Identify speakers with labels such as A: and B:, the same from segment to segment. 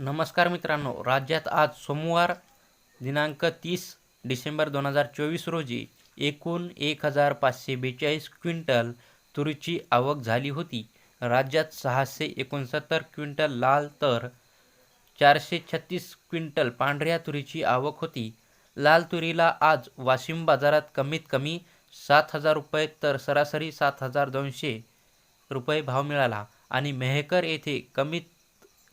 A: नमस्कार मित्रांनो राज्यात आज सोमवार दिनांक तीस डिसेंबर दोन हजार चोवीस रोजी एकूण एक हजार पाचशे बेचाळीस क्विंटल तुरीची आवक झाली होती. राज्यात सहाशे एकोणसत्तर क्विंटल लाल तर चारशे छत्तीस क्विंटल पांढऱ्या तुरीची आवक होती. लाल तुरीला आज वाशिम बाजारात कमीत कमी सात हजार रुपये तर सरासरी सात हजार दोनशे रुपये भाव मिळाला आणि मेहकर येथे कमीत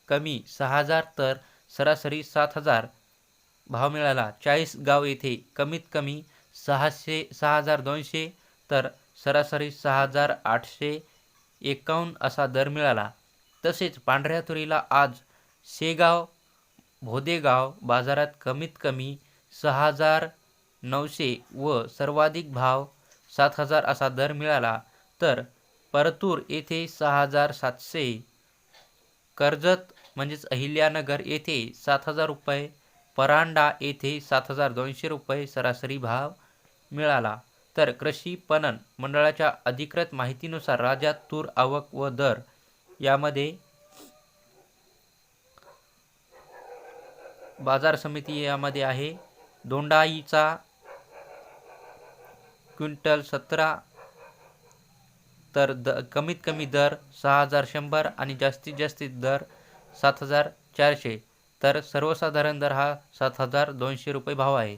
A: कमी सहा हजार तर सरासरी सात हजार. भाव मिळाला. चाळीसगाव येथे कमीत कमी सहाशे सहा हजार दोनशे तर सरासरी सहा हजार आठशे एकावन्न असा दर मिळाला. तसेच पांढऱ्या तुरीला आज शेगाव भोदेगाव बाजारात कमीत कमी सहा हजार नऊशे व सर्वाधिक भाव सात हजार असा दर मिळाला. तर परतूर येथे सहा हजार सातशे. कर्जत म्हणजेच अहिल्यानगर येथे सात हजार रुपये परांडा येथे सात हजार दोनशे रुपये सरासरी भाव मिळाला. तर कृषी पणन मंडळाच्या अधिकृत माहितीनुसार राज्यात तूर आवक व दर यामध्ये बाजार समिती यामध्ये आहे. दोंडाईचा क्विंटल सतरा तर द कमीत कमी दर सहा हजार शंभर आणि जास्तीत जास्त दर सात हजार चारशे. तर सर्वसाधारण दर हा सात हजार दोनशे रुपये भाव आहे.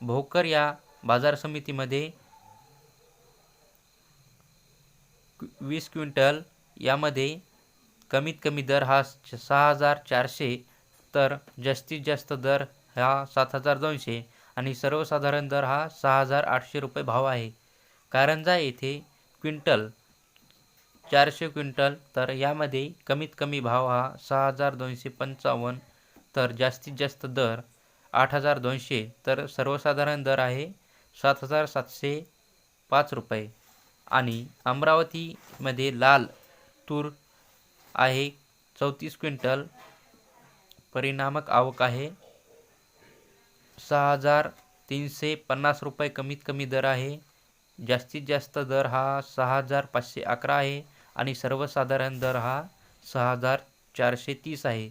A: भोकर या बाजार समितीमध्ये वीस क्विंटल यामध्ये कमीत कमी दर हा सहा हजार चारशे. तर जास्तीत जास्त दर हा सात हजार दोनशे आणि सर्वसाधारण दर हा सहा हजार आठशे रुपये भाव आहे. कारंजा येथे क्विंटल चारशे क्विंटल. तर यामध्ये कमीत कमी भाव हा सहा हजार दोनशे पंचावन्न तर जास्तीत जास्त दर आठ हजार दोनशे. तर सर्वसाधारण दर आहे सात हजार सातशे पाच रुपये. आणि अमरावतीमध्ये लाल तूर आहे चौतीस क्विंटल. परिणामक आवक आहे सहा हजार तीनशे पन्नास रुपये कमीत कमी दर आहे. जास्तीत जास्त दर हा सहा हजार पाचशे अकरा आहे. आणि सर्वसाधारण दर हा सहा हजार चारशे तीस आहे.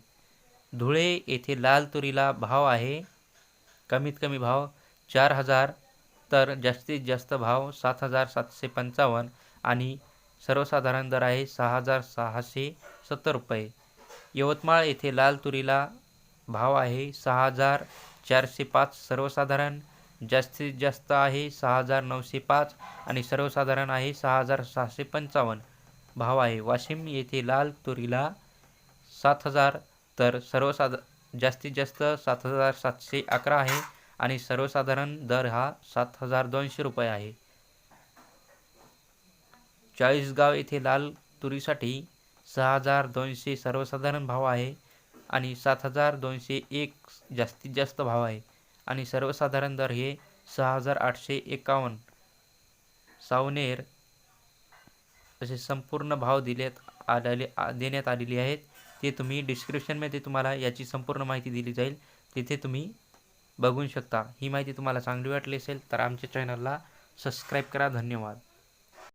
A: धुळे येथे लाल तुरीला भाव आहे. कमीत कमी भाव चार हजार तर जास्तीत जास्त भाव सात हजार सातशे पंचावन्न आणि सर्वसाधारण दर आहे सहा हजार सहाशे सत्तर रुपये. यवतमाळ येथे लाल तुरीला भाव आहे सहा हजार चारशे पाच सर्वसाधारण जास्तीत जास्त आहे सहा हजार नऊशे पाच आणि सर्वसाधारण आहे सहा हजार सहाशे पंचावन्न. भाव आहे. वाशिम येथे लाल तुरीला सात हजार तर सर्वसाधा जास्तीत जास्त सात हजार सातशे अकरा आहे आणि सर्वसाधारण दर हा सात हजार दोनशे रुपये आहे. चाळीसगाव येथे लाल तुरीसाठी सहा हजार दोनशे सर्वसाधारण भाव आहे आणि सात हजार दोनशे एक जास्तीत जास्त भाव आहे आणि सर्वसाधारण दर हे सहा हजार आठशे एकावन्न. सावनेर असे संपूर्ण भाव दिलेत आलेले आ- देण्यात आलेले आहेत. ते तुम्ही डिस्क्रिप्शनमध्ये तुम्हाला याची संपूर्ण माहिती दिली जाईल. तिथे तुम्ही बघू शकता. ही माहिती तुम्हाला चांगली वाटली असेल तर आमच्या चॅनलला सबस्क्राईब करा. धन्यवाद.